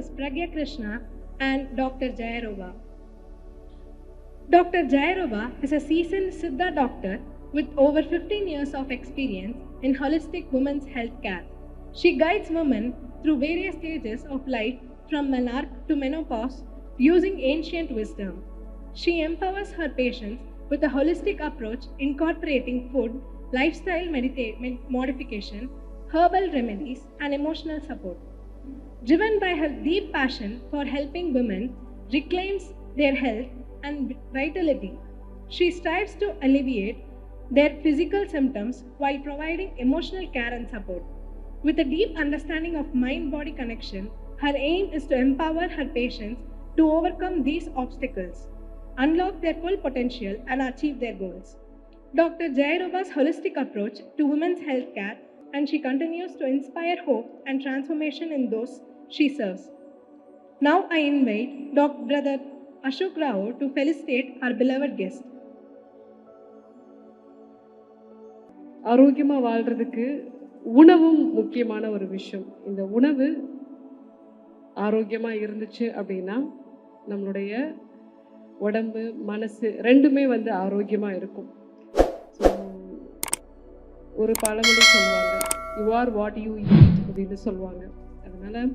Mrs. Pragya Krishna and Dr. Jayaroba. Dr. Jayaroba is a seasoned Siddha doctor with over 15 years of experience in holistic women's health care. She guides women through various stages of life from menarche to menopause using ancient wisdom. She empowers her patients with a holistic approach incorporating food, lifestyle medita- modification, herbal remedies, and emotional support. Driven by her deep passion for helping women reclaims their health and vitality, she strives to alleviate their physical symptoms while providing emotional care and support. With a deep understanding of mind body connection, her aim is to empower her patients to overcome these obstacles, unlock their full potential, and achieve their goals. Dr. Jayaroba's holistic approach to women's health care, and she continues to inspire hope and transformation in those she serves. Now I invite Dr. Brother Ashok Rao to felicitate our beloved guest. ஆரோக்கியமாக வாழ்கிறதுக்கு உணவும் முக்கியமான ஒரு விஷயம் இந்த உணவு ஆரோக்கியமாக இருந்துச்சு அப்படின்னா நம்மளுடைய உடம்பு மனசு ரெண்டுமே வந்து ஆரோக்கியமாக இருக்கும் ஸோ ஒரு பழமொழி சொல்லுவாங்க you are what you eat அப்படின்னு சொல்லுவாங்க அதனால்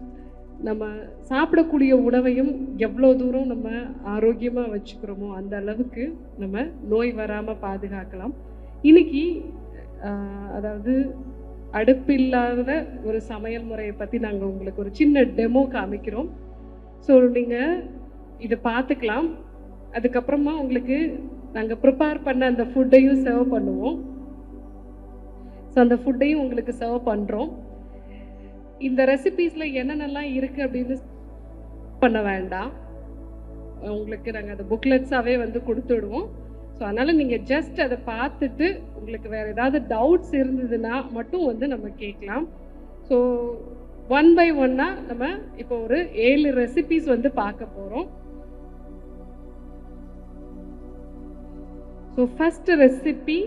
நம்ம சாப்பிடக்கூடிய உணவையும் எவ்வளோ தூரம் நம்ம ஆரோக்கியமாக வச்சுக்கிறோமோ அந்த அளவுக்கு நம்ம நோய் வராமல் பாதுகாக்கலாம். இன்னைக்கு அதாவது அடுப்பில்லாத ஒரு சமையல் முறையை பற்றி நாங்கள் உங்களுக்கு ஒரு சின்ன டெமோ காமிக்கிறோம். ஸோ நீங்கள் இதை பார்த்துக்கலாம். அதுக்கப்புறமா உங்களுக்கு நாங்கள் ப்ரிப்பேர் பண்ண அந்த ஃபுட்டையும் சர்வ் பண்ணுவோம். ஸோ அந்த ஃபுட்டையும் உங்களுக்கு சர்வ் பண்ணுறோம் இந்த ரெசிபீஸில் என்னென்னலாம் இருக்குது அப்படின்னு பண்ண வேண்டாம். உங்களுக்கு நாங்கள் அந்த புக்லெட்ஸாகவே வந்து கொடுத்துடுவோம். ஸோ அதனால் நீங்கள் ஜஸ்ட் அதை பார்த்துட்டு உங்களுக்கு வேறு ஏதாவது டவுட்ஸ் இருந்ததுன்னா மட்டும் வந்து நம்ம கேட்கலாம். ஸோ ஒன் பை ஒன்னாக நம்ம இப்போ ஒரு ஏழு ரெசிபீஸ் வந்து பார்க்க போகிறோம் ஸோ ஃபஸ்ட் ரெசிபி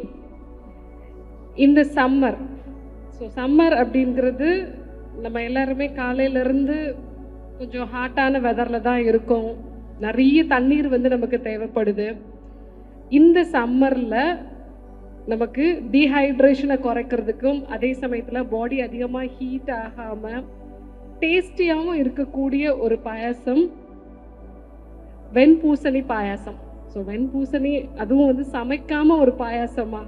இந்த சம்மர் ஸோ சம்மர் அப்படிங்கிறது நம்ம எல்லாருமே காலையிலேருந்து கொஞ்சம் ஹாட்டான வெதரில் தான் இருக்கோம். நிறைய தண்ணீர் வந்து நமக்கு தேவைப்படுது. இந்த சம்மரில் நமக்கு டீஹைட்ரேஷனை குறைக்கிறதுக்கும் அதே சமயத்தில் பாடி அதிகமாக ஹீட் ஆகாமல் டேஸ்டியாகவும் இருக்கக்கூடிய ஒரு பாயாசம் வெண்பூசணி பாயாசம். ஸோ வெண்பூசணி அதுவும் வந்து சமைக்காமல் ஒரு பாயாசமாக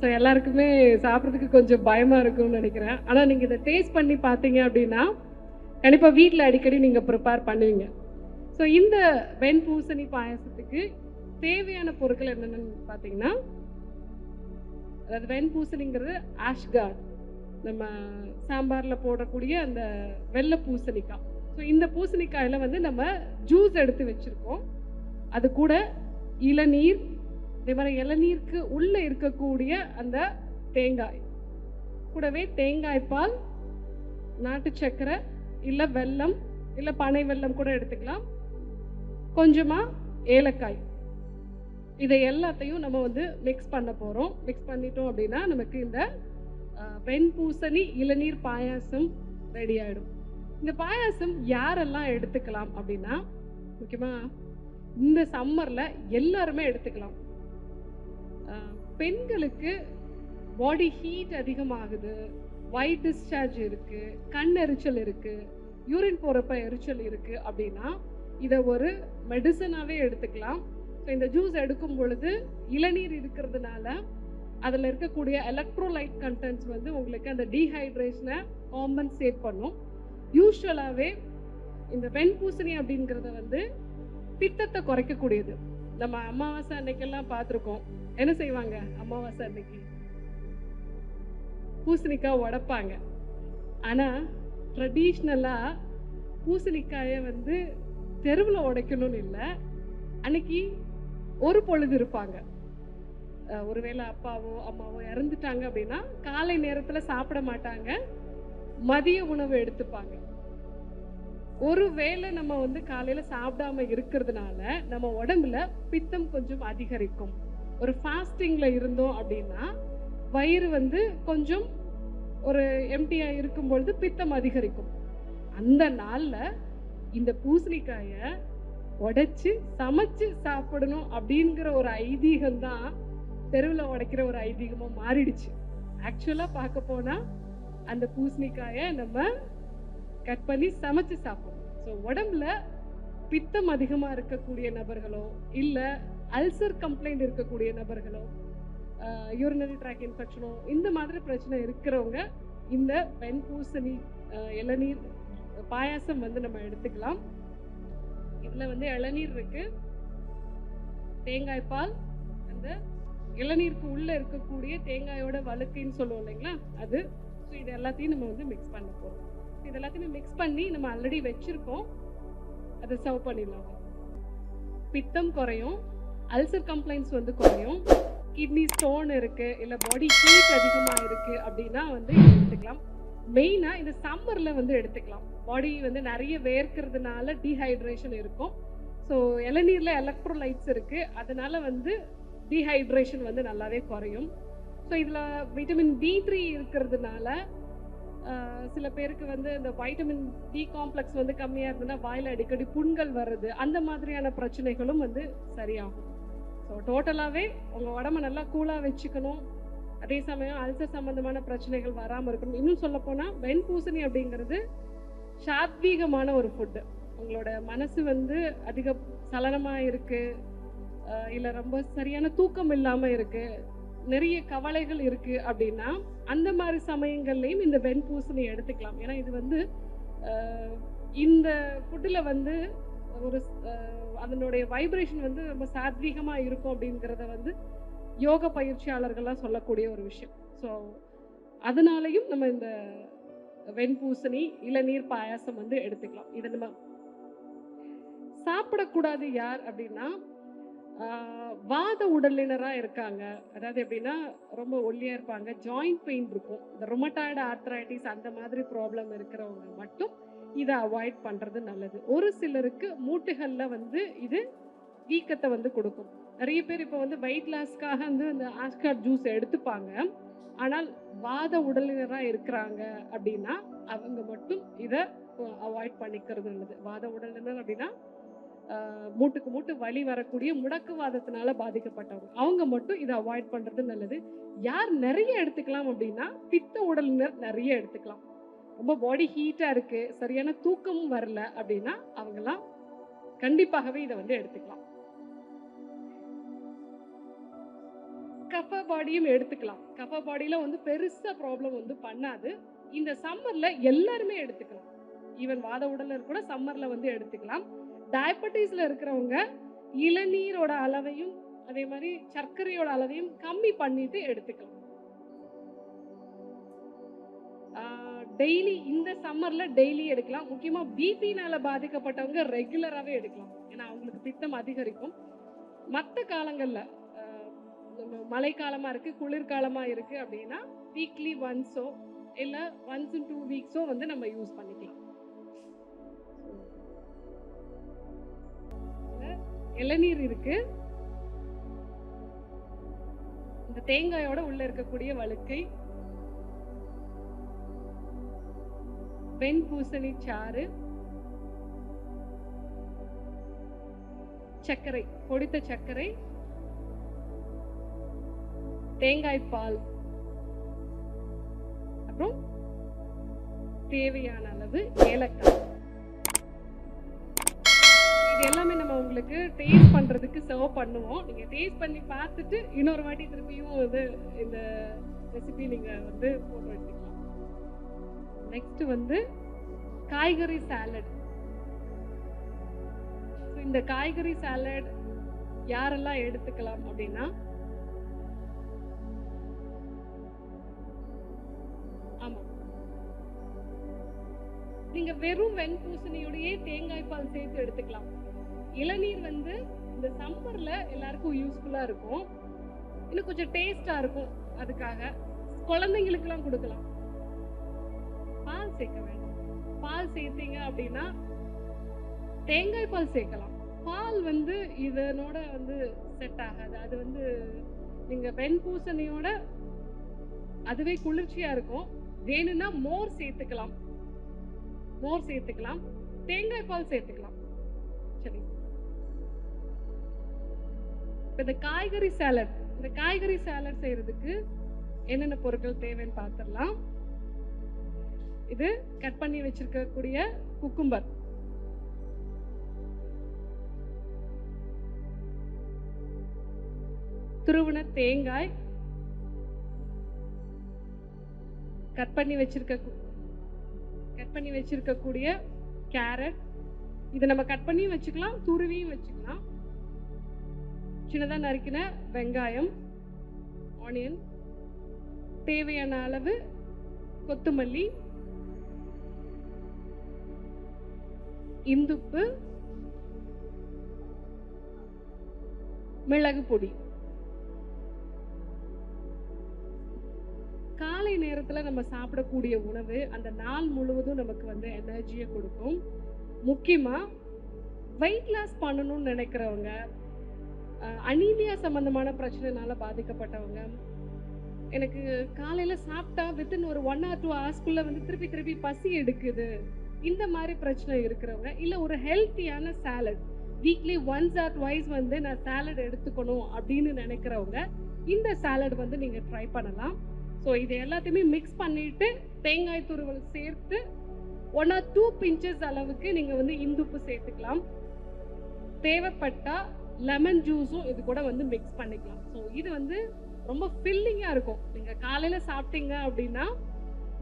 ஸோ எல்லாருக்குமே சாப்பிட்றதுக்கு கொஞ்சம் பயமாக இருக்கும்னு நினைக்கிறேன். ஆனால் நீங்கள் இதை டேஸ்ட் பண்ணி பார்த்தீங்க அப்படின்னா கண்டிப்பாக வீட்டில் அடிக்கடி நீங்கள் ப்ரிப்பேர் பண்ணுவீங்க. ஸோ இந்த வெண்பூசணி பாயாசத்துக்கு தேவையான பொருட்கள் என்னென்னு பார்த்தீங்கன்னா அதாவது வெண்பூசணிங்கிறது ஆஷ்கார்ட் நம்ம சாம்பாரில் போடக்கூடிய அந்த வெள்ளை பூசணிக்காய். ஸோ இந்த பூசணிக்காயில் வந்து நம்ம ஜூஸ் எடுத்து வச்சுருக்கோம். அது கூட இளநீர் இதே மாதிரி இளநீருக்கு உள்ளே இருக்கக்கூடிய அந்த தேங்காய். கூடவே தேங்காய் பால் நாட்டு சக்கரை இல்லை வெல்லம் இல்லை பனை வெல்லம் கூட எடுத்துக்கலாம். கொஞ்சமாக ஏலக்காய். இதை எல்லாத்தையும் நம்ம வந்து மிக்ஸ் பண்ண போகிறோம் மிக்ஸ் பண்ணிட்டோம் அப்படின்னா நமக்கு இந்த வெண் வெண்பூசணி இளநீர் பாயாசம் ரெடி ஆகிடும் இந்த பாயாசம் யாரெல்லாம் எடுத்துக்கலாம் அப்படின்னா முக்கியமாக இந்த சம்மரில் எல்லாருமே எடுத்துக்கலாம். பெண்களுக்கு பாடி ஹீட் அதிகமாகுது ஒயிட் டிஸ்சார்ஜ் இருக்கு கண் எரிச்சல் இருக்கு யூரின் போகிறப்ப எரிச்சல் இருக்கு அப்படின்னா இதை ஒரு மெடிசனாகவே எடுத்துக்கலாம். ஸோ இந்த ஜூஸ் எடுக்கும் பொழுது இளநீர் இருக்கிறதுனால அதில் இருக்கக்கூடிய எலக்ட்ரோலைட் கண்டென்ட்ஸ் வந்து உங்களுக்கு அந்த டீஹைட்ரேஷனை காம்பன்சேட் பண்ணும். யூஸ்வலாகவே இந்த வெண்பூசணி அப்படிங்கிறத வந்து பித்தத்தை குறைக்கக்கூடியது. நம்ம அமாவாசை அன்னைக்கெல்லாம் பார்த்துருக்கோம். என்ன செய்வாங்க? அமாவாசை அன்னைக்கு பூசணிக்காய் உடைப்பாங்க. ஆனால் ட்ரெடிஷ்னலாக பூசணிக்காயை வந்து தெருவில் உடைக்கணும்னு இல்லை. அன்னைக்கு ஒரு பொழுது இருப்பாங்க. ஒருவேளை அப்பாவோ அம்மாவோ இறந்துட்டாங்க அப்படின்னா காலை நேரத்தில் சாப்பிட மாட்டாங்க. மதிய உணவு எடுத்துப்பாங்க. ஒருவேளை நம்ம வந்து காலையில சாப்பிடாம இருக்கிறதுனால நம்ம உடம்புல பித்தம் கொஞ்சம் அதிகரிக்கும். ஒரு ஃபாஸ்டிங்ல இருந்தோம் அப்படின்னா வயிறு வந்து கொஞ்சம் ஒரு எம்டியா இருக்கும் பொழுது பித்தம் அதிகரிக்கும். அந்த நாள்ல இந்த பூசணிக்காயை உடைச்சு சமைச்சு சாப்பிடணும் அப்படிங்கிற ஒரு ஐதீகம் தான் தெருவில் உடைக்கிற ஒரு ஐதீகமா மாறிடுச்சு. ஆக்சுவலா பார்க்க போனா அந்த பூசணிக்காயை நம்ம கட் பண்ணி சமைச்சு சாப்பிடணும் ஸோ உடம்புல பித்தம் அதிகமாக இருக்கக்கூடிய நபர்களோ இல்லை அல்சர் கம்ப்ளைண்ட் இருக்கக்கூடிய நபர்களோ யூரினரி ட்ராக் இன்ஃபெக்ஷனோ இந்த மாதிரி பிரச்சனை இருக்கிறவங்க இந்த பெண் பூசணி இளநீர் பாயாசம் வந்து நம்ம எடுத்துக்கலாம். இதில் வந்து இளநீர் இருக்கு. தேங்காய் பால் அந்த இளநீருக்கு உள்ளே இருக்கக்கூடிய தேங்காயோட வழுக்கைன்னு சொல்லுவோம் இல்லைங்களா? அது ஸோ இது எல்லாத்தையும் நம்ம வந்து மிக்ஸ் பண்ண போகிறோம் இது எல்லாத்தையுமே மிக்ஸ் பண்ணி நம்ம ஆல்ரெடி வச்சிருக்கோம். அதை சர்வ் பண்ணிடலாம். பித்தம் குறையும். அல்சர் கம்ப்ளைண்ட்ஸ் வந்து குறையும். கிட்னி ஸ்டோன் இருக்கு. இல்லை பாடி ஹீட் அதிகமாக இருக்கு அப்படின்னா வந்து எடுத்துக்கலாம். மெயினாக இந்த சம்மர்ல வந்து எடுத்துக்கலாம். பாடி வந்து நிறைய வேர்க்கிறதுனால டீஹைட்ரேஷன் இருக்கும். ஸோ இளநீரில் எலக்ட்ரோலைட்ஸ் இருக்கு. அதனால வந்து டீஹைட்ரேஷன் வந்து நல்லாவே குறையும். ஸோ இதில் விட்டமின் டி த்ரீ இருக்கிறதுனால சில பேருக்கு வந்து இந்த வைட்டமின் டி காம்ப்ளெக்ஸ் வந்து கம்மியா இருந்ததுன்னா வாயில அடிக்கடி புண்கள் வர்றது அந்த மாதிரியான பிரச்சனைகளும் வந்து சரியாகும். ஸோ டோட்டலாகவே உங்கள் உடம்ப நல்லா கூலாக வச்சுக்கணும். அதே சமயம் அல்சர் சம்பந்தமான பிரச்சனைகள் வராமல் இருக்கணும். இன்னும் சொல்லப்போனால் வெண்பூசணி அப்படிங்கிறது சாத்வீகமான ஒரு ஃபுட்டு உங்களோட மனசு வந்து அதிக சலனமாக இருக்குது இல்லை ரொம்ப சரியான தூக்கம் இல்லாமல் இருக்குது நிறைய கவலைகள் இருக்குது அப்படின்னா அந்த மாதிரி சமயங்கள்லையும் இந்த வெண்பூசணி எடுத்துக்கலாம். ஏன்னா இது வந்து இந்த ஃபுட்டில் வந்து ஒரு அதனுடைய வைப்ரேஷன் வந்து ரொம்ப சாத்வீகமாக இருக்கும் அப்படிங்கிறத வந்து யோக பயிற்சியாளர்கள்லாம் சொல்லக்கூடிய ஒரு விஷயம். ஸோ அதனாலையும் நம்ம இந்த வெண்பூசணி இளநீர் பாயாசம் வந்து எடுத்துக்கலாம். இதை நம்ம சாப்பிடக்கூடாது யார் அப்படின்னா வாத உடலினராக இருக்காங்க. அதாவது எப்படின்னா ரொம்ப ஒல்லியாக இருப்பாங்க. ஜாயிண்ட் பெயின் இருக்கும். இந்த ரொமட்டாய்டு ஆர்த்ரைட்டிஸ் அந்த மாதிரி ப்ராப்ளம் இருக்கிறவங்க மட்டும் இதை அவாய்ட் பண்ணுறது நல்லது. ஒரு சிலருக்கு மூட்டுகளில் வந்து இது வீக்கத்தை வந்து கொடுக்கும். நிறைய பேர் இப்போ வந்து வெயிட் லாஸ்க்காக வந்து இந்த ஆஸ்கார் ஜூஸ் எடுத்துப்பாங்க. ஆனால் வாத உடலினராக இருக்கிறாங்க அப்படின்னா அவங்க மட்டும் இதை அவாய்ட் பண்ணிக்கிறது நல்லது. வாத உடலினர் அப்படின்னா மூட்டுக்கு மூட்டு வழி வரக்கூடிய முடக்குவாதத்தினால பாதிக்கப்பட்டவங்க. அவங்க மட்டும் இதை அவாய்ட் பண்றது நல்லது. யார் நிறைய எடுத்துக்கலாம் அப்படின்னா பித்த உடலினர் நிறைய எடுத்துக்கலாம். ரொம்ப பாடி ஹீட்டா இருக்கு சரியான தூக்கமும் வரல அப்படின்னா அவங்கெல்லாம் கண்டிப்பாகவே இதை வந்து எடுத்துக்கலாம். கஃப பாடியும் எடுத்துக்கலாம். கஃப பாடியில வந்து பெருசா ப்ராப்ளம் வந்து பண்ணாது. இந்த சம்மர்ல எல்லாருமே எடுத்துக்கலாம். ஈவன் வாத உடலர் கூட சம்மர்ல வந்து எடுத்துக்கலாம். டயபெட்டிஸ்ல இருக்கிறவங்க இளநீரோட அளவையும் அதே மாதிரி சர்க்கரையோட அளவையும் கம்மி பண்ணிட்டு எடுத்துக்கலாம். டெய்லி இந்த சம்மர்ல டெய்லி எடுக்கலாம். முக்கியமா பிபினால பாதிக்கப்பட்டவங்க ரெகுலராகவே எடுக்கலாம். ஏன்னா அவங்களுக்கு பித்தம் அதிகரிக்கும். மற்ற காலங்கள்ல மழைக்காலமா இருக்கு குளிர்காலமா இருக்கு அப்படின்னா வீக்லி ஒன்ஸோ இல்லை ஒன்ஸ் இன் டூ வீக்ஸோ வந்து நம்ம யூஸ் பண்ணிக்கலாம். இளநீர் இருக்கு. இந்த தேங்காயோட உள்ள இருக்கக்கூடிய வழுக்கை வெண்பூசணி சாறு சர்க்கரை பொடித்த சர்க்கரை தேங்காய் பால் அப்புறம் தேவையான அளவு ஏலக்காய். இது எல்லாமே நம்ம உங்களுக்கு டேஸ்ட் பண்றதுக்கு சர்வ் பண்ணுவோம். நீங்க டேஸ்ட் பண்ணி பார்த்துட்டு இன்னொரு வாட்டி திருப்பியும் வந்து இந்த ரெசிபி நீங்க வந்து போட்டு எடுத்துக்கலாம். நெக்ஸ்ட் வந்து காய்கறி சாலட் இந்த காய்கறி சாலட் யாரெல்லாம் எடுத்துக்கலாம் அப்படின்னா நீங்க வெறும் வெண்பூசணியோடயே தேங்காய் பால் சேர்த்து எடுத்துக்கலாம். இளநீர் வந்து இந்த சம்மர்ல எல்லாருக்கும் யூஸ்ஃபுல்லா இருக்கும். இன்னும் கொஞ்சம் டேஸ்டா இருக்கும் அதுக்காக. குழந்தைங்களுக்கெல்லாம் கொடுக்கலாம். பால் சேர்க்க வேண்டாம். பால் சேர்த்தீங்க அப்படின்னா தேங்காய் பால் சேர்க்கலாம். பால் வந்து இதனோட வந்து செட் ஆகாது. அது வந்து நீங்க வெண்பூசணியோட அதுவே குளிர்ச்சியா இருக்கும். வேணும்னா மோர் சேர்த்துக்கலாம். மோர் சேர்த்துக்கலாம். தேங்காய் பால் சேர்த்துக்கலாம். இப்போ இந்த காய்கறி சாலட் இந்த காய்கறி சாலட் செய்யறதுக்கு என்னென்ன பொருட்கள் தேவைன்னு பார்த்துடலாம் இது கட் பண்ணி வச்சிருக்கக்கூடிய குக்கும்பர் துருவன தேங்காய் கட் பண்ணி வச்சிருக்க கட் பண்ணி வச்சிருக்கக்கூடிய கேரட் இதை நம்ம கட் பண்ணியும் வச்சுக்கலாம் துருவியும் வச்சுக்கலாம். சின்னதாக நறுக்கின வெங்காயம் ஆனியன் தேவையான அளவு கொத்தமல்லி இந்துப்பு மிளகு பொடி. காலை நேரத்துல நம்ம சாப்பிடக்கூடிய உணவு அந்த நாள் முழுவதும் நமக்கு வந்து எனர்ஜியை கொடுக்கும். முக்கியமா வெயிட் லாஸ் பண்ணணும்னு நினைக்கிறவங்க அனீமியா சம்பந்தமான பிரச்சனைனால பாதிக்கப்பட்டவங்க. எனக்கு காலையில சாப்பிட்டா வித்தின் ஒரு ஒன் ஆர் டூ ஹவர்ஸ்க்குள்ள வந்து திருப்பி திருப்பி பசி எடுக்குது. இந்த மாதிரி பிரச்சனை இருக்கிறவங்க இல்லை ஒரு ஹெல்த்தியான salad weekly once or twice வந்து நான் சாலட் எடுத்துக்கணும் அப்படின்னு நினைக்கிறவங்க இந்த சாலட் வந்து நீங்கள் ட்ரை பண்ணலாம். ஸோ இது எல்லாத்தையுமே மிக்ஸ் பண்ணிட்டு தேங்காய் துருவல் சேர்த்து ஒன் ஆர் டூ பிஞ்சஸ் அளவுக்கு நீங்கள் வந்து இந்துப்பு சேர்த்துக்கலாம். தேவைப்பட்டால் லெமன் ஜூஸும் இது கூட வந்து மிக்ஸ் பண்ணிக்கலாம். ஸோ இது வந்து ரொம்ப ஃபில்லிங்காக இருக்கும். நீங்கள் காலையில் சாப்பிட்டீங்க அப்படின்னா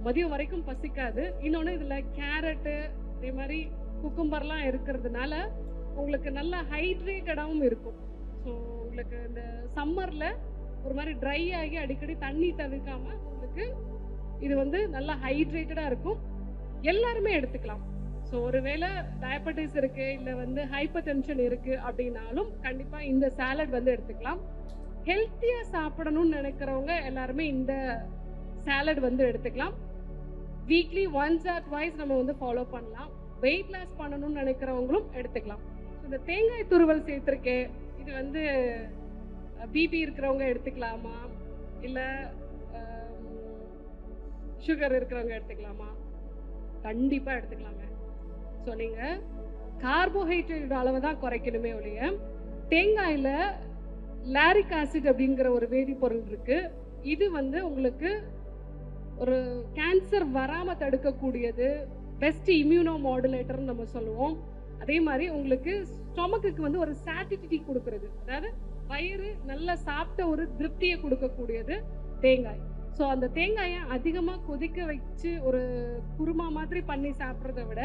மதியம் வரைக்கும் பசிக்காது. இன்னொன்று இதில் கேரட்டு இதே மாதிரி குக்கும்பர்லாம் இருக்கிறதுனால உங்களுக்கு நல்ல ஹைட்ரேட்டடாகவும் இருக்கும். ஸோ உங்களுக்கு இந்த சம்மரில் ஒரு மாதிரி ட்ரை ஆகி அடிக்கடி தண்ணி தவிர்க்காமல் உங்களுக்கு இது வந்து நல்லா ஹைட்ரேட்டடாக இருக்கும். எல்லாருமே எடுத்துக்கலாம். ஸோ ஒருவேளை டயபெட்டிஸ் இருக்கு இல்லை வந்து ஹைப்பர் டென்ஷன் இருக்கு அப்படின்னாலும் கண்டிப்பாக இந்த சாலட் வந்து எடுத்துக்கலாம். ஹெல்த்தியாக சாப்பிடணும்னு நினைக்கிறவங்க எல்லாருமே இந்த சாலட் வந்து எடுத்துக்கலாம். வீக்லி ஒன்ஸ் ஆர் ட்வைஸ் நம்ம வந்து ஃபாலோ பண்ணலாம். வெயிட் லாஸ் பண்ணணும்னு நினைக்கிறவங்களும் எடுத்துக்கலாம். ஸோ இந்த தேங்காய் துருவல் சேர்த்துருக்கேன் இது வந்து பிபி இருக்கிறவங்க எடுத்துக்கலாமா? இல்லை சுகர் இருக்கிறவங்க எடுத்துக்கலாமா? கண்டிப்பாக எடுத்துக்கலாங்க. ஸோ நீங்கள் கார்போஹைட்ரேட் அளவை தான் குறைக்கணுமே ஒழிய தேங்காயில் லாரிக் ஆசிட் அப்படிங்கிற ஒரு வேதிப்பொருள் இருக்கு. இது வந்து உங்களுக்கு ஒரு கேன்சர் வராமல் தடுக்கக்கூடியது பெஸ்ட் இம்யூனோ மாடுலேட்டர்னு நம்ம சொல்லுவோம். அதே மாதிரி உங்களுக்கு ஸ்டொமக்குக்கு வந்து ஒரு சாட்டிட்டி கொடுக்கறது அதாவது வயிறு நல்லா சாப்பிட்ட ஒரு திருப்தியை கொடுக்கக்கூடியது தேங்காய். ஸோ அந்த தேங்காயை அதிகமாக கொதிக்க வச்சு ஒரு குருமா மாதிரி பண்ணி சாப்பிட்றத விட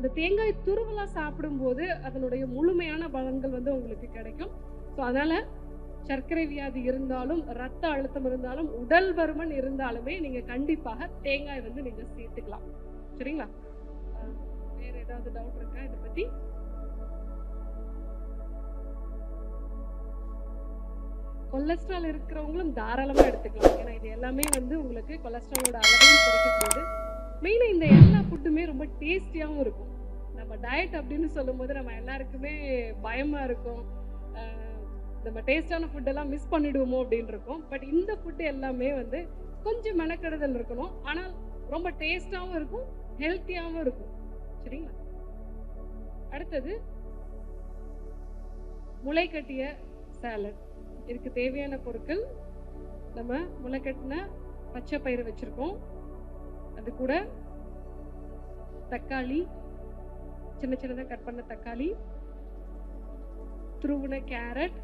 அந்த தேங்காய் துருவலா சாப்பிடும்போது அதனுடைய முழுமையான பலன்கள் வந்து உங்களுக்கு கிடைக்கும். ஸோ அதனால சர்க்கரை வியாதி இருந்தாலும் ரத்த அழுத்தம் இருந்தாலும் உடல் பருமன் இருந்தாலுமே நீங்க கண்டிப்பாக தேங்காய் வந்து நீங்க சேர்த்துக்கலாம். சரிங்களா? வேற ஏதாவது டவுட் இருக்கா? இதை பத்தி? கொலஸ்ட்ரால் இருக்கிறவங்களும் தாராளமா எடுத்துக்கலாம். ஏன்னா இது எல்லாமே வந்து உங்களுக்கு கொலஸ்ட்ராலோட அளவையும் குறைக்கக்கூடியது மெயினாக இந்த எல்லா ஃபுட்டுமே ரொம்ப டேஸ்டியாகவும் இருக்கும். நம்ம டயட் அப்படின்னு சொல்லும்போது நம்ம எல்லாருக்குமே பயமாக இருக்கும். நம்ம டேஸ்டான ஃபுட்டெல்லாம் மிஸ் பண்ணிடுவோமோ அப்படின்னு இருக்கும். பட் இந்த ஃபுட்டு எல்லாமே வந்து கொஞ்சம் மெனக்கெடுதல் இருக்கணும். ஆனால் ரொம்ப டேஸ்டாகவும் இருக்கும் ஹெல்த்தியாகவும் இருக்கும். சரிங்களா? அடுத்தது முளை கட்டிய சேலட் இதுக்கு தேவையான பொருட்கள் நம்ம முளைக்கட்டின பச்சை பயிறு வச்சுருக்கோம். அது கூட தக்காளி சின்ன சின்னதாக கட் பண்ண தக்காளி துருவின கேரட்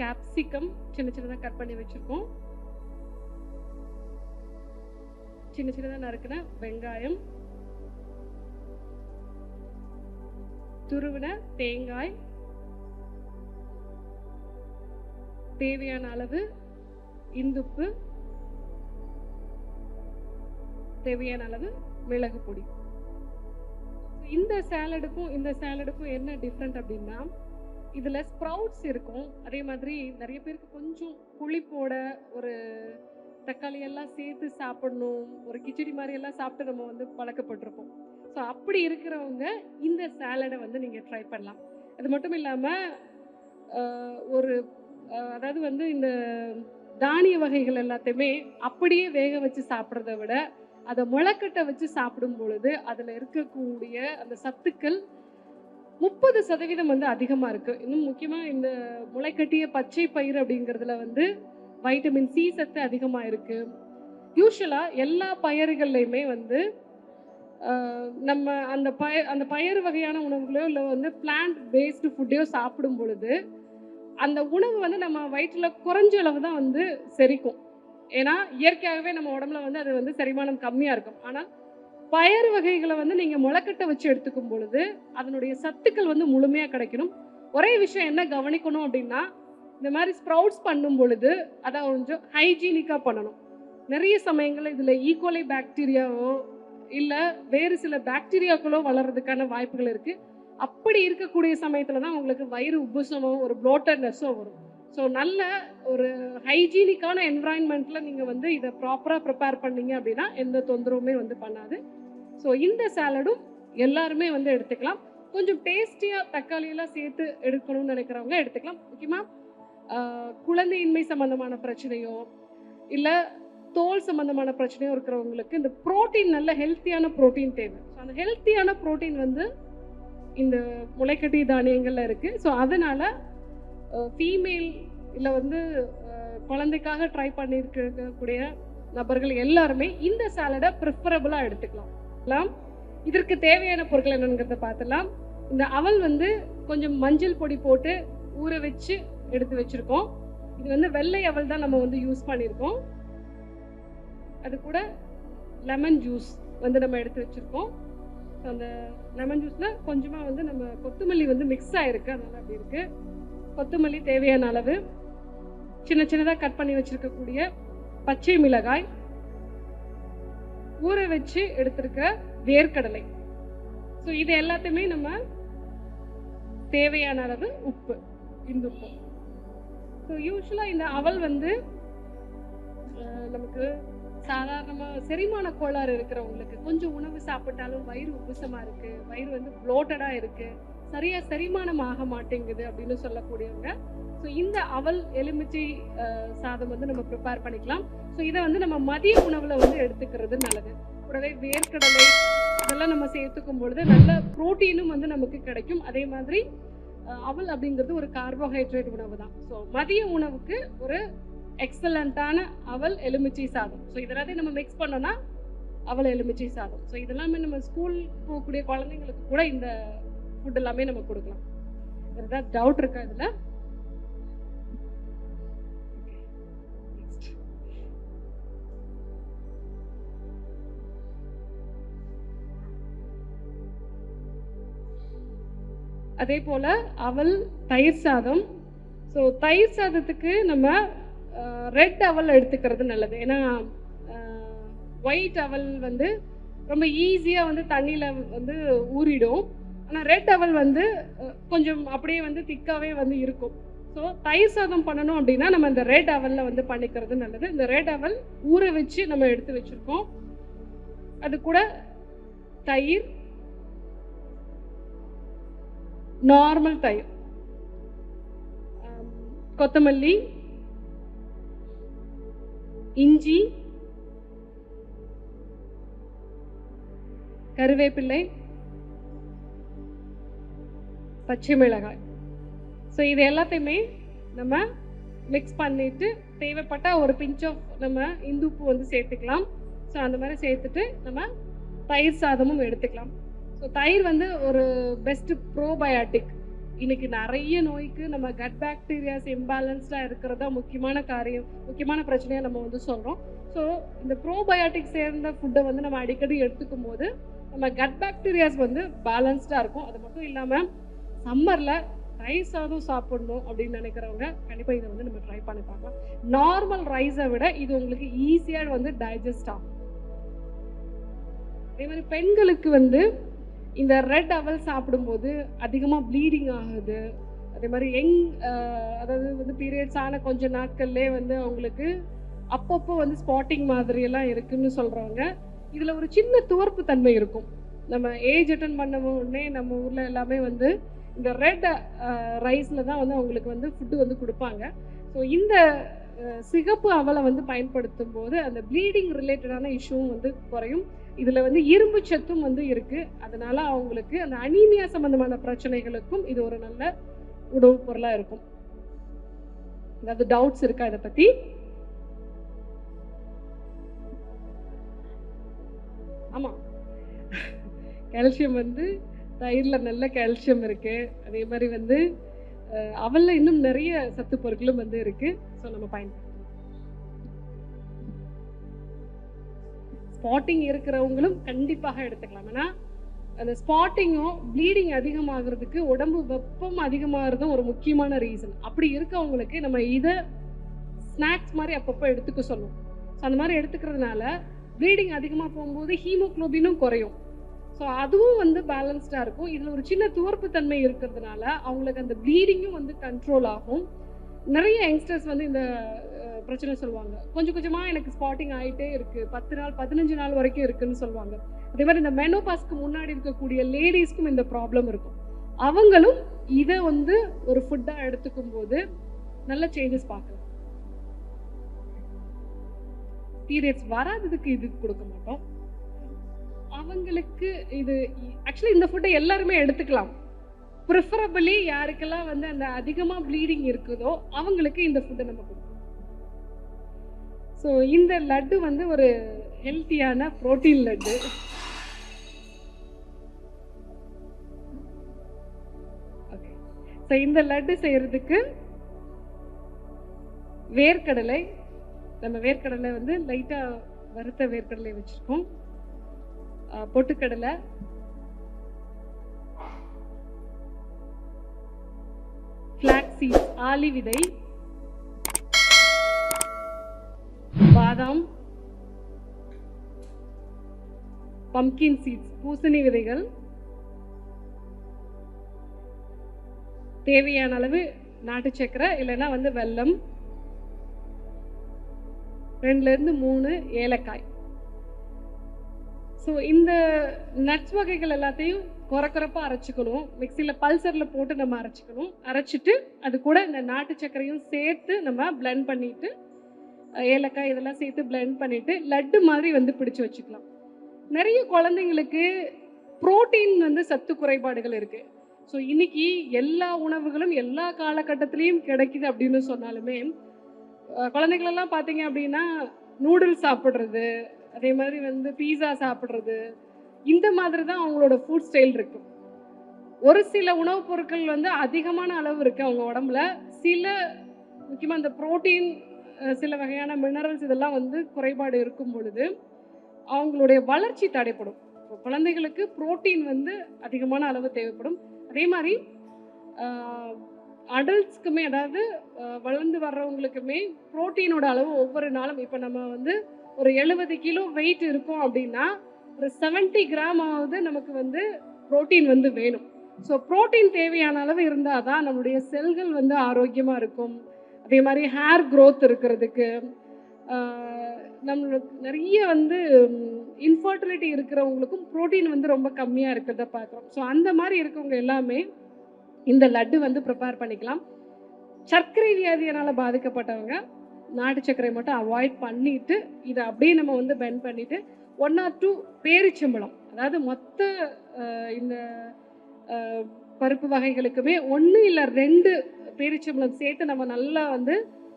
கேப்சிகம் சின்ன சின்னதாக கட் பண்ணி வச்சுருக்கோம். சின்ன சின்னதாக நறுக்கின வெங்காயம் துருவின தேங்காய் தேவையான அளவு இந்துப்பு தேவையான அளவு மிளகு பொடி. இந்த சேலடுக்கும் இந்த சேலடுக்கும் என்ன டிஃப்ரெண்ட் அப்படின்னா இதில் ஸ்ப்ரவுட்ஸ் இருக்கும். அதே மாதிரி நிறைய பேருக்கு கொஞ்சம் புளிப்போட ஒரு தக்காளி எல்லாம் சேர்த்து சாப்பிடணும். ஒரு கிச்சடி மாதிரி எல்லாம் சாப்பிட்டு நம்ம வந்து பழக்கப்பட்டிருப்போம். ஸோ அப்படி இருக்கிறவங்க இந்த சேலடை வந்து நீங்கள் ட்ரை பண்ணலாம். அது மட்டும் இல்லாமல் ஒரு அதாவது வந்து இந்த தானிய வகைகள் எல்லாத்தையுமே அப்படியே வேக வச்சு சாப்பிட்றத விட அதை முளைக்கட்டை வச்சு சாப்பிடும் பொழுது அதில் இருக்கக்கூடிய அந்த சத்துக்கள் முப்பது சதவீதம் வந்து அதிகமாக இருக்குது இன்னும் முக்கியமாக இந்த முளைக்கட்டிய பச்சை பயிர் அப்படிங்கிறதுல வந்து வைட்டமின் சி சத்து அதிகமாக இருக்குது யூஸ்வலாக எல்லா பயிர்கள்லையுமே வந்து நம்ம அந்த பய அந்த பயறு வகையான உணவுகளையோ இல்லை வந்து பிளான்ட் பேஸ்டு ஃபுட்டையோ சாப்பிடும் பொழுது அந்த உணவு வந்து நம்ம வயிற்றில் குறைஞ்ச அளவு தான் வந்து செரிக்கும். ஏன்னா இயற்கையாகவே நம்ம உடம்புல வந்து அது வந்து செரிமானம் கம்மியாக இருக்கும். ஆனால் பயறு வகைகளை வந்து நீங்கள் முளைக்கட்டை வச்சு எடுத்துக்கும் பொழுது அதனுடைய சத்துக்கள் வந்து முழுமையாக கிடைக்கணும். ஒரே விஷயம் என்ன கவனிக்கணும் அப்படின்னா இந்த மாதிரி ஸ்ப்ரவுட்ஸ் பண்ணும் பொழுது அதை கொஞ்சம் ஹைஜீனிக்காக பண்ணணும். நிறைய சமயங்களில் இதில் ஈக்குவலை e. பாக்டீரியாவோ இல்லை வேறு சில பாக்டீரியாக்களோ வளர்றதுக்கான வாய்ப்புகள் இருக்குது அப்படி இருக்கக்கூடிய சமயத்தில் தான் உங்களுக்கு வயிறு உபசமோ ஒரு ப்ளோட்டர்னஸோ வரும். ஸோ நல்ல ஒரு ஹைஜீனிக்கான என்வாயன்மெண்ட்டில் நீங்கள் வந்து இதை ப்ராப்பராக ப்ரிப்பேர் பண்ணீங்க அப்படின்னா எந்த தொந்தரவுமே வந்து பண்ணாது. ஸோ இந்த சாலடும் எல்லாருமே வந்து எடுத்துக்கலாம். கொஞ்சம் டேஸ்டியாக தக்காளியெல்லாம் சேர்த்து எடுக்கணும்னு நினைக்கிறவங்க எடுத்துக்கலாம். முக்கியமாக குழந்தையின்மை சம்மந்தமான பிரச்சனையோ இல்லை தோல் சம்மந்தமான பிரச்சனையோ இருக்கிறவங்களுக்கு இந்த ப்ரோட்டீன் நல்ல ஹெல்த்தியான புரோட்டீன் தேவை. ஸோ அந்த ஹெல்த்தியான ப்ரோட்டீன் வந்து இந்த முளைக்கட்டி தானியங்கள்ல இருக்கு. ஸோ அதனால ஃபீமேல் இல்லை வந்து குழந்தைக்காக ட்ரை பண்ணியிருக்கக்கூடிய நபர்கள் எல்லாருமே இந்த சாலடை ப்ரிஃபரபுளாக எடுத்துக்கலாம். இதற்கு தேவையான பொருட்கள் என்னங்கிறத பார்த்துலாம். இந்த அவல் வந்து கொஞ்சம் மஞ்சள் பொடி போட்டு ஊற வச்சு எடுத்து வச்சிருக்கோம். இது வந்து வெள்ளை அவல் தான் நம்ம வந்து யூஸ் பண்ணியிருக்கோம். அது கூட லெமன் ஜூஸ் வந்து நம்ம எடுத்து வச்சிருக்கோம். அந்த லெமன் ஜூஸில் கொஞ்சமாக வந்து நம்ம கொத்தமல்லி வந்து மிக்ஸ் ஆகிருக்கு அதனால் அப்படி இருக்கு. கொத்தமல்லி தேவையான அளவு சின்ன சின்னதாக கட் பண்ணி வச்சிருக்கக்கூடிய பச்சை மிளகாய் ஊற வச்சு எடுத்திருக்க வேர்க்கடலை. ஸோ இது எல்லாத்தையுமே நம்ம தேவையான அளவு உப்பு இந்த உப்பு. ஸோ யூஸ்வலாக இந்த அவல் வந்து நமக்கு சாதாரணமாக செரிமான கோளாறு இருக்கிறவங்களுக்கு கொஞ்சம் உணவு சாப்பிட்டாலும் வயிறு உபசமாக இருக்குது வயிறு வந்து ப்ளோட்டடாக இருக்குது சரியா செரிமானம் ஆக மாட்டேங்குது அப்படின்னு சொல்லக்கூடியவங்க. ஸோ இந்த அவல் எலுமிச்சை சாதம் வந்து நம்ம ப்ரிப்பேர் பண்ணிக்கலாம். ஸோ இதை வந்து நம்ம மதிய உணவுல வந்து எடுத்துக்கிறது நல்லது. கூடவே வேர்க்கடலை இதெல்லாம் நம்ம சேர்த்துக்கும் பொழுது நல்ல புரோட்டீனும் வந்து நமக்கு கிடைக்கும். அதே மாதிரி அவல் அப்படிங்கிறது ஒரு கார்போஹைட்ரேட் உணவு தான். ஸோ மதிய உணவுக்கு ஒரு எக்ஸலண்ட்டான அவல் எலுமிச்சை சாதம். ஸோ இதெல்லாத்தையும் நம்ம மிக்ஸ் பண்ணோம்னா அவல் எலுமிச்சை சாதம். ஸோ இதெல்லாமே நம்ம ஸ்கூல் போகக்கூடிய குழந்தைங்களுக்கு கூட இந்த ஃபுட் எல்லாமே நம்ம கொடுக்கலாம். வேறு ஏதாவது டவுட் இருக்கா இதில்? அதே போல அவல் தயிர் சாதம். ஸோ தயிர் சாதத்துக்கு நம்ம ரெட் அவல் எடுத்துக்கிறது நல்லது. ஏன்னா ஒயிட் அவல் வந்து ரொம்ப ஈஸியாக வந்து தண்ணியில் வந்து ஊறிடும். ஆனால் ரெட் அவல் வந்து கொஞ்சம் அப்படியே வந்து திக்காகவே வந்து இருக்கும். ஸோ தயிர் சாதம் பண்ணணும் அப்படின்னா நம்ம இந்த ரெட் அவலில் வந்து பண்ணிக்கிறது நல்லது. இந்த ரெட் அவல் ஊற வச்சு நம்ம எடுத்து வச்சுருக்கோம். அது கூட தயிர் நார்மல் தயிர். கொத்தமல்லி இஞ்சி கருவேப்பிள்ளை பச்சை மிளகாய். ஸோ இது எல்லாத்தையுமே நம்ம மிக்ஸ் பண்ணிட்டு தேவைப்பட்ட ஒரு பிஞ்ச் ஆஃப் நம்ம இந்துப்பு வந்து சேர்த்துக்கலாம். ஸோ அந்த மாதிரி சேர்த்துட்டு நம்ம தயிர் சாதமும் எடுத்துக்கலாம். ஸோ தயிர் வந்து ஒரு பெஸ்ட் ப்ரோபயாட்டிக் இன்னைக்கு நிறைய நோய்க்கு நம்ம கட் பாக்டீரியாஸ் இம்பேலன்ஸ்டாக இருக்கிறதா முக்கியமான காரியம் முக்கியமான பிரச்சனையாக நம்ம வந்து சொல்கிறோம் ஸோ இந்த ப்ரோபயாட்டிக் சேர்ந்த ஃபுட்டை வந்து நம்ம அடிக்கடி எடுத்துக்கும் போது நம்ம கட் பாக்டீரியாஸ் வந்து பேலன்ஸ்டாக இருக்கும். அது மட்டும் இல்லாமல் சம்மரில் ரைஸ் சாதம் சாப்பிடணும் அப்படின்னு நினைக்கிறவங்க கண்டிப்பாக இதை வந்து நம்ம ட்ரை பண்ணி பார்க்கலாம். நார்மல் ரைஸை விட இது உங்களுக்கு ஈஸியாக வந்து டைஜஸ்ட் ஆகும். அதே மாதிரி பெண்களுக்கு வந்து இந்த ரெட் அவல் சாப்பிடும்போது அதிகமாக ப்ளீடிங் ஆகுது. அதே மாதிரி யங் அதாவது வந்து பீரியட்ஸ் ஆன கொஞ்ச நாட்கள்லே வந்து அவங்களுக்கு அப்பப்போ வந்து ஸ்பாட்டிங் மாதிரியெல்லாம் இருக்குன்னு சொல்கிறவங்க இதில் ஒரு சின்ன துவர்ப்பு தன்மை இருக்கும். நம்ம ஏஜ் அட்டன் பண்ண உடனே நம்ம ஊரில் எல்லாமே வந்து இந்த ரெட் ரைஸில் தான் வந்து அவங்களுக்கு வந்து ஃபுட்டு வந்து கொடுப்பாங்க. ஸோ இந்த சிகப்பு அவலை வந்து பயன்படுத்தும் போது அந்த ப்ளீடிங் ரிலேட்டடான இஷ்யூவும் வந்து குறையும். இதில் வந்து இரும்பு சத்தும் வந்து இருக்குது அதனால அவங்களுக்கு அந்த அனீமியா சம்மந்தமான பிரச்சனைகளுக்கும் இது ஒரு நல்ல உணவுப் பொருளாக இருக்கும். ஏதாவது டவுட்ஸ் இருக்கா இதை பற்றி ஆமாம் கால்சியம் வந்து தயிரில் நல்ல கால்சியம் இருக்கு. அதே மாதிரி வந்து அவலில் அவல்ல இன்னும் நிறைய சத்து பொருட்களும் வந்து இருக்கு. ஸோ நம்ம பயன்படுத்தலாம் ஸ்பாட்டிங் இருக்கிறவங்களும் கண்டிப்பாக எடுத்துக்கலாம். ஏன்னா அந்த ஸ்பாட்டிங்கும் ப்ளீடிங் அதிகமாகிறதுக்கு உடம்பு வெப்பம் அதிகமாகிறதும் ஒரு முக்கியமான ரீசன் அப்படி இருக்கவங்களுக்கு நம்ம இதை ஸ்நாக்ஸ் மாதிரி அப்பப்போ எடுத்துக்க சொல்லுவோம். ஸோ அந்த மாதிரி எடுத்துக்கிறதுனால ப்ளீடிங் அதிகமாக போகும்போது ஹீமோக்ளோபினும் குறையும். ஸோ அதுவும் வந்து பேலன்ஸ்டாக இருக்கும். இதில் ஒரு சின்ன துவர்ப்பு தன்மை இருக்கிறதுனால அவங்களுக்கு அந்த ப்ளீடிங்கும் வந்து கண்ட்ரோல் ஆகும். நிறைய யங்ஸ்டர்ஸ் வந்து இந்த பிரச்சனை சொல்லுவாங்க. கொஞ்சம் கொஞ்சமாக எனக்கு ஸ்பாட்டிங் ஆகிட்டே இருக்குது பத்து நாள் பதினஞ்சு நாள் வரைக்கும் இருக்குன்னு சொல்லுவாங்க. அதே மாதிரி இந்த மெனோபாஸ்க்கு முன்னாடி இருக்கக்கூடிய லேடிஸ்க்கும் இந்த ப்ராப்ளம் இருக்கும். அவங்களும் இதை வந்து ஒரு ஃபுட்டாக எடுத்துக்கும் போது நல்ல சேஞ்சஸ் பார்க்கலாம். பீரியட்ஸ் வராததுக்கு இது கொடுக்க மாட்டோம். அவங்களுக்கு இது ஆக்சுவலி இந்த ஃபுட்டை எல்லாருமே எடுத்துக்கலாம். ப்ரிஃபரபிளி யாருக்கெல்லாம் வந்து அந்த அதிகமாக ப்ளீடிங் இருக்குதோ அவங்களுக்கு இந்த ஃபுட்டை நம்ம கொடுக்கணும் ஸோ இந்த லட்டு வந்து ஒரு ஹெல்த்தியான புரோட்டீன் லட்டு. ஓகே ஸோ இந்த லட்டு செய்யறதுக்கு வேர்க்கடலை நம்ம வேர்க்கடலை வந்து லைட்டாக வறுத்த வேர்க்கடலை வச்சுருக்கோம். பொட்டுக்கடலை. ஆலி விதை பாதாம். பம்கின் சீட்ஸ் பூசணி விதைகள். தேவையான அளவு நாட்டு சக்கரை இல்லைன்னா வந்து வெல்லம். ரெண்டுல இருந்து மூணு ஏலக்காய். ஸோ இந்த நட்ஸ் வகைகள் எல்லாத்தையும் குறக்குறப்பாக அரைச்சிக்கணும். மிக்சியில் பல்சரில் போட்டு நம்ம அரைச்சிக்கணும். அரைச்சிட்டு அது கூட இந்த நாட்டு சர்க்கரையும் சேர்த்து நம்ம பிளெண்ட் பண்ணிட்டு ஏலக்காய் இதெல்லாம் சேர்த்து பிளெண்ட் பண்ணிட்டு லட்டு மாதிரி வந்து பிடிச்சி வச்சுக்கலாம். நிறைய குழந்தைங்களுக்கு புரோட்டீன் வந்து சத்து குறைபாடுகள் இருக்குது ஸோ இன்னைக்கு எல்லா உணவுகளும் எல்லா காலகட்டத்திலையும் கிடைக்குது அப்படின்னு சொன்னாலுமே குழந்தைகளெல்லாம் பார்த்தீங்க அப்படின்னா நூடுல்ஸ் சாப்பிட்றது அதே மாதிரி வந்து பீஸா சாப்பிட்றது. இந்த மாதிரி தான் அவங்களோட ஃபுட் ஸ்டைல் இருக்கும் ஒரு சில உணவுப் பொருட்கள் வந்து அதிகமான அளவு இருக்குது அவங்க உடம்புல. சில முக்கியமாக இந்த புரோட்டீன் சில வகையான மினரல்ஸ் இதெல்லாம் வந்து குறைபாடு இருக்கும் பொழுது அவங்களுடைய வளர்ச்சி தடைப்படும் இப்போ குழந்தைகளுக்கு புரோட்டீன் வந்து அதிகமான அளவு தேவைப்படும். அதே மாதிரி அடல்ட்ஸ்க்குமே அதாவது வளர்ந்து வர்றவங்களுக்குமே புரோட்டீனோட அளவு ஒவ்வொரு நாளும் இப்போ நம்ம வந்து ஒரு எழுபது கிலோ வெயிட் இருக்கும் அப்படின்னா ஒரு செவன்ட்டி கிராம் ஆகுது நமக்கு வந்து புரோட்டீன் வந்து வேணும். ஸோ புரோட்டீன் தேவையான அளவு இருந்தால் தான் நம்மளுடைய செல்கள் வந்து ஆரோக்கியமாக இருக்கும். அதே மாதிரி ஹேர் க்ரோத் இருக்கிறதுக்கு நம்மளுக்கு நிறைய வந்து இன்ஃபர்டிலிட்டி இருக்கிறவங்களுக்கும் புரோட்டீன் வந்து ரொம்ப கம்மியாக இருக்கிறத பார்க்குறோம். ஸோ அந்த மாதிரி இருக்கவங்க எல்லாமே இந்த லட்டு வந்து ப்ரிப்பேர் பண்ணிக்கலாம். சர்க்கரை வியாதியினால் பாதிக்கப்பட்டவங்க நாட்டு சர்க்கரை மட்டும் அவாய்ட் பண்ணிட்டு இதை அப்படியே நம்ம வந்து பெண்ட் பண்ணிட்டு ஒன் ஆர் டூ பேரிச்சம்பழம் அதாவது மொத்த இந்த பருப்பு வகைகளுக்குமே ஒன்று இல்லை ரெண்டு பேரிச்சம்பழம் சேர்த்து நம்ம நல்லா வந்து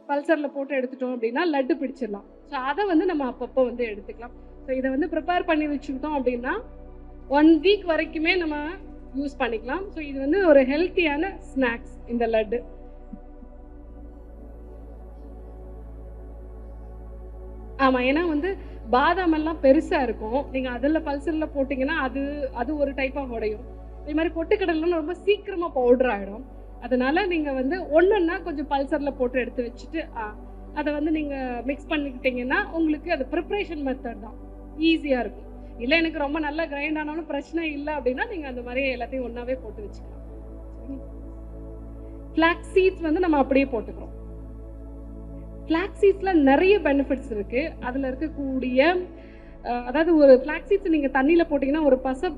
பல்சரில் போட்டு எடுத்துட்டோம் அப்படின்னா லட்டு பிடிச்சிடலாம். ஸோ அதை வந்து நம்ம அப்பப்போ வந்து எடுத்துக்கலாம். ஸோ இதை வந்து ப்ரிப்பேர் பண்ணி வச்சுக்கிட்டோம் அப்படின்னா ஒன் வீக் வரைக்குமே நம்ம யூஸ் பண்ணிக்கலாம். ஸோ இது வந்து ஒரு ஹெல்த்தியான ஸ்நாக்ஸ் இந்த லட்டு. ஆமாம் ஏன்னா வந்து பாதாம் எல்லாம் பெருசாக இருக்கும். நீங்கள் அதில் பல்சரில் போட்டிங்கன்னா அது அது ஒரு டைப்பாக உடையும். இதே மாதிரி பொட்டுக்கடலாம் ரொம்ப சீக்கிரமாக பவுடர் ஆகிடும் அதனால நீங்கள் வந்து ஒன்றுன்னா கொஞ்சம் பல்சரில் போட்டு எடுத்து வச்சுட்டு ஆ, அதை வந்து நீங்கள் மிக்ஸ் பண்ணிக்கிட்டீங்கன்னா உங்களுக்கு அது ப்ரிப்ரேஷன் மெத்தட் தான். ஈஸியாக இருக்கும். இல்லை எனக்கு ரொம்ப நல்லா கிரைண்ட் ஆனாலும் பிரச்சனை இல்லை அப்படின்னா நீங்கள் அந்த மாதிரி எல்லாத்தையும் ஒன்றாவே போட்டு வச்சுக்கலாம். ஃப்ளாக் சீட்ஸ் வந்து நம்ம அப்படியே போட்டுக்கிறோம். ஃப்ளாக் சீட்ஸில் நிறைய பெனிஃபிட்ஸ் இருக்குது அதில் இருக்கக்கூடிய அதாவது ஒரு ஃப்ளாக் சீட்ஸ் நீங்கள் தண்ணியில் போட்டிங்கன்னா ஒரு பச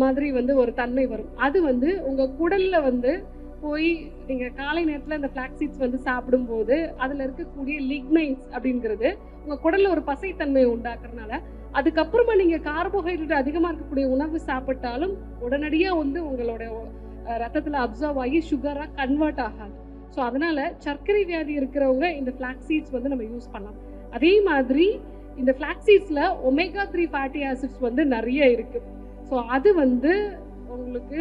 மாதிரி வந்து ஒரு தன்மை வரும். அது வந்து உங்கள் குடலில் வந்து போய் நீங்கள் காலை நேரத்தில் இந்த ஃப்ளாக் சீட்ஸ் வந்து சாப்பிடும்போது அதில் இருக்கக்கூடிய லிக்னைன்ஸ் அப்படிங்கிறது உங்கள் குடலில் ஒரு பசைத்தன்மையை உண்டாக்குறதுனால அதுக்கப்புறமா நீங்கள் கார்போஹைட்ரேட் அதிகமாக இருக்கக்கூடிய உணவு சாப்பிட்டாலும் உடனடியாக வந்து உங்களோட ரத்தத்தில் அப்சர்வ் ஆகி சுகராக கன்வெர்ட் ஆகாது. ஸோ அதனால சர்க்கரை வியாதி இருக்கிறவங்க இந்த ஃப்ளாக் சீட்ஸ் வந்து நம்ம யூஸ் பண்ணலாம். அதே மாதிரி இந்த ஃப்ளாக் சீட்ஸில் ஒமேகா த்ரீ ஃபேட்டி ஆசிட்ஸ் வந்து நிறைய இருக்கு. ஸோ அது வந்து உங்களுக்கு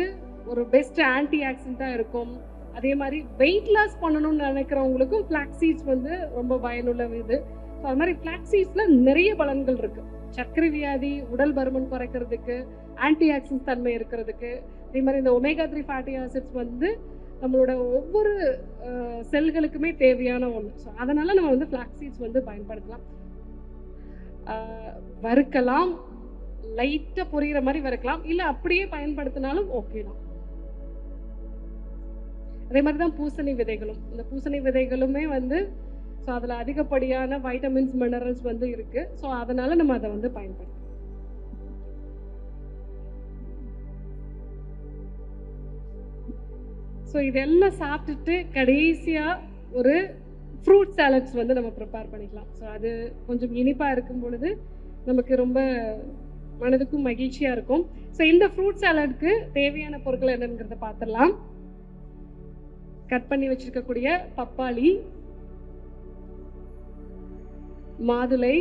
ஒரு பெஸ்ட் ஆன்டி ஆக்சிடென்ட்டாக இருக்கும். அதே மாதிரி வெயிட் லாஸ் பண்ணணும்னு நினைக்கிறவங்களுக்கும் ஃபிளாக் சீட்ஸ் வந்து ரொம்ப பயனுள்ள இது. ஸோ அது மாதிரி ஃப்ளாக் சீட்ஸில் நிறைய பலன்கள் இருக்கு. சர்க்கரை வியாதி உடல் பருமன் குறைக்கிறதுக்கு ஆன்டி ஆக்சிடென்ட் தன்மை இருக்கிறதுக்கு அதே மாதிரி இந்த ஒமேகா த்ரீ ஃபேட்டி ஆசிட்ஸ் வந்து நம்மளோட ஒவ்வொரு செல்களுக்குமே தேவையான ஒன்று ஸோ அதனால நம்ம வந்து ஃப்ளாக் சீட்ஸ் வந்து பயன்படுத்தலாம். வறுக்கலாம் லைட்டாக பொரியிற மாதிரி வறுக்கலாம் இல்லை அப்படியே பயன்படுத்தினாலும் ஓகே தான். அதே மாதிரி தான் பூசணி விதைகளும். இந்த பூசணி விதைகளுமே வந்து ஸோ அதில் அதிகப்படியான வைட்டமின்ஸ் மினரல்ஸ் வந்து இருக்குது ஸோ அதனால் நம்ம அதை வந்து பயன்படுத்தலாம். ஸோ இதெல்லாம் சாப்பிட்டுட்டு கடைசியாக ஒரு ஃப்ரூட் சாலட்ஸ் வந்து நம்ம ப்ரிப்பேர் பண்ணிக்கலாம். ஸோ அது கொஞ்சம் இனிப்பாக இருக்கும் பொழுது நமக்கு ரொம்ப மனதுக்கும் மகிழ்ச்சியாக இருக்கும். ஸோ இந்த ஃப்ரூட் சாலட்க்கு தேவையான பொருட்கள் என்னங்கிறத பார்த்துடலாம். கட் பண்ணி வச்சிருக்கக்கூடிய பப்பாளி மாதுளை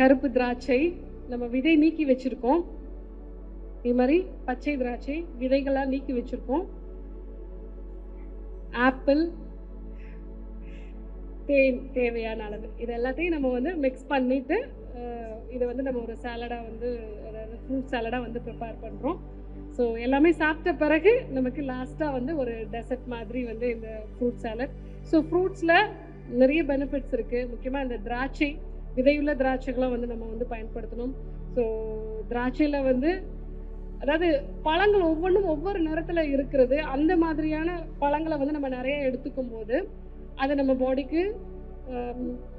கருப்பு திராட்சை நம்ம விதை நீக்கி வச்சிருக்கோம். இது மாதிரி பச்சை திராட்சை விதைகளாக நீக்கி வச்சுருக்கோம் ஆப்பிள் தேன் தேவையான அளவு. இது எல்லாத்தையும் நம்ம வந்து மிக்ஸ் பண்ணிட்டு இதை வந்து நம்ம ஒரு சாலடாக வந்து அதாவது ஃப்ரூட் சாலடாக வந்து ப்ரிப்பேர் பண்ணுறோம் ஸோ எல்லாமே சாப்பிட்ட பிறகு நமக்கு லாஸ்ட்டாக வந்து ஒரு டெசர்ட் மாதிரி வந்து இந்த ஃப்ரூட் சாலட் ஸோ ஃப்ரூட்ஸில் நிறைய பெனிஃபிட்ஸ் இருக்குது முக்கியமாக இந்த திராட்சை விதையுள்ள திராட்சைகளை வந்து நம்ம வந்து பயன்படுத்தணும். ஸோ திராட்சையில் வந்து அதாவது பழங்கள் ஒவ்வொன்றும் ஒவ்வொரு நிறத்தில் இருக்கிறது. அந்த மாதிரியான பழங்களை வந்து நம்ம நிறைய எடுத்துக்கும் போது அது நம்ம பாடிக்கு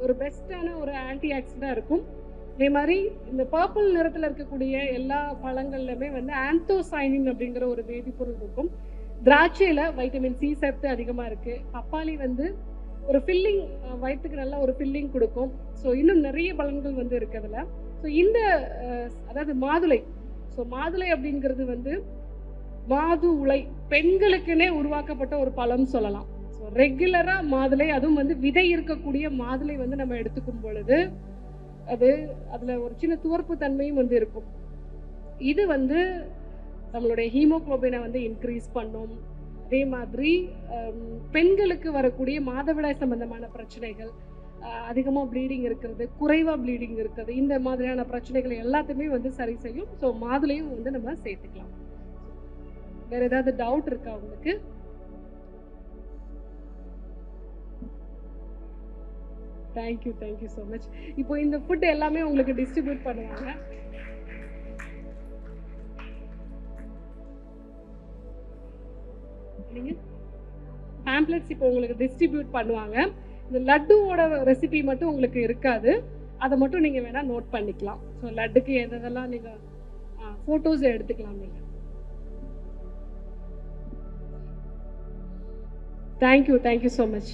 ஒரு பெஸ்ட்டான ஒரு ஆன்டி ஆக்சிடாக இருக்கும். அதே மாதிரி இந்த பர்பிள் நிறத்தில் இருக்கக்கூடிய எல்லா பழங்கள்லையுமே வந்து ஆந்தோசைனின் அப்படிங்கிற ஒரு வேதிப்பொருள் இருக்கும். திராட்சையில் வைட்டமின் சி சத்து அதிகமாக இருக்குது பப்பாளி வந்து ஒரு ஃபில்லிங் வயிற்றுக்கு நல்ல ஒரு ஃபில்லிங் கொடுக்கும். ஸோ இன்னும் நிறைய பலன்கள் வந்து இருக்குது அதில். ஸோ இந்த அதாவது மாதுளை ஸோ மாதுளை அப்படிங்கிறது வந்து மாது உலை பெண்களுக்குன்னே உருவாக்கப்பட்ட ஒரு பழம் சொல்லலாம். ஸோ ரெகுலராக மாதுளை அதுவும் வந்து விதை இருக்கக்கூடிய மாதுளை வந்து நம்ம எடுத்துக்கும் பொழுது அது அதில் ஒரு சின்ன துவர்ப்பு தன்மையும் வந்து இருக்கும். இது வந்து நம்மளுடைய ஹீமோக்ளோபினை வந்து இன்க்ரீஸ் பண்ணும். அதே மாதிரி பெண்களுக்கு வரக்கூடிய மாதவிடாய் சம்பந்தமான பிரச்சனைகள் அதிகமாக ப்ளீடிங் இருக்கிறது குறைவாக ப்ளீடிங் இருக்கிறது இந்த மாதிரியான பிரச்சனைகள் எல்லாத்தையுமே வந்து சரி செய்யும். ஸோ மாதுளையும் வந்து நம்ம சேர்த்துக்கலாம். வேற ஏதாவது டவுட் இருக்கா உங்களுக்கு? தேங்க்யூ தேங்க்யூ ஸோ மச் இப்போ இந்த ஃபுட் எல்லாமே உங்களுக்கு டிஸ்ட்ரிபியூட் பண்ணுவாங்க. நீங்கள் பேம்ப்ளெட்ஸ் இப்போ உங்களுக்கு டிஸ்ட்ரிபியூட் பண்ணுவாங்க. இந்த லட்டுவோட ரெசிபி மட்டும் உங்களுக்கு இருக்காது. அதை மட்டும் நீங்கள் வேணால் நோட் பண்ணிக்கலாம். ஸோ லட்டுக்கு எதெல்லாம் நீங்கள் ஃபோட்டோஸ் எடுத்துக்கலாம் நீங்கள் தேங்க்யூ தேங்க்யூ ஸோ மச்